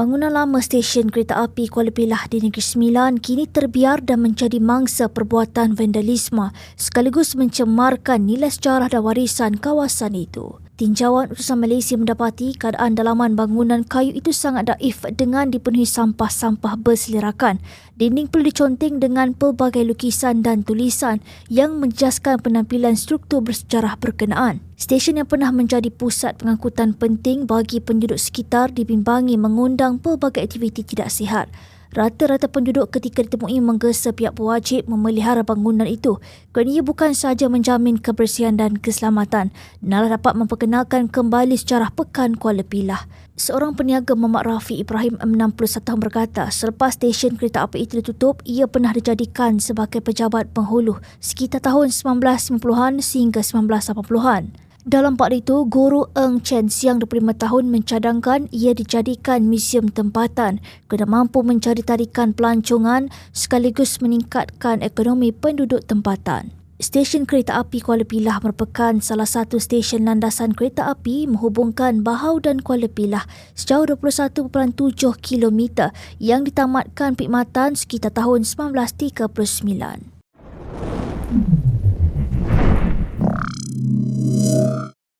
Bangunan lama stesen kereta api Kuala Pilah di Negeri Sembilan kini terbiar dan menjadi mangsa perbuatan vandalisme sekaligus mencemarkan nilai sejarah dan warisan kawasan itu. Tinjauan utusan Malaysia mendapati keadaan dalaman bangunan kayu itu sangat daif dengan dipenuhi sampah-sampah berselirakan. Dinding perlu diconteng dengan pelbagai lukisan dan tulisan yang menjaskan penampilan struktur bersejarah berkenaan. Stesen yang pernah menjadi pusat pengangkutan penting bagi penduduk sekitar dibimbangi mengundang pelbagai aktiviti tidak sihat. Rata-rata penduduk ketika ditemui menggesa pihak pewajib memelihara bangunan itu kerana ia bukan sahaja menjamin kebersihan dan keselamatan, nalar dapat memperkenalkan kembali sejarah Pekan Kuala Pilah. Seorang peniaga Mamat Rafi Ibrahim 61 tahun berkata selepas stesen kereta api itu ditutup, ia pernah dijadikan sebagai pejabat penghulu sekitar tahun 1950-an sehingga 1980-an. Dalam pada itu, Guru Eng Chen Siang 25 tahun mencadangkan ia dijadikan museum tempatan kerana mampu mencari tarikan pelancongan sekaligus meningkatkan ekonomi penduduk tempatan. Stesen kereta api Kuala Pilah merupakan salah satu stesen landasan kereta api menghubungkan Bahau dan Kuala Pilah sejauh 21.7 km yang ditamatkan perkhidmatan sekitar tahun 1939.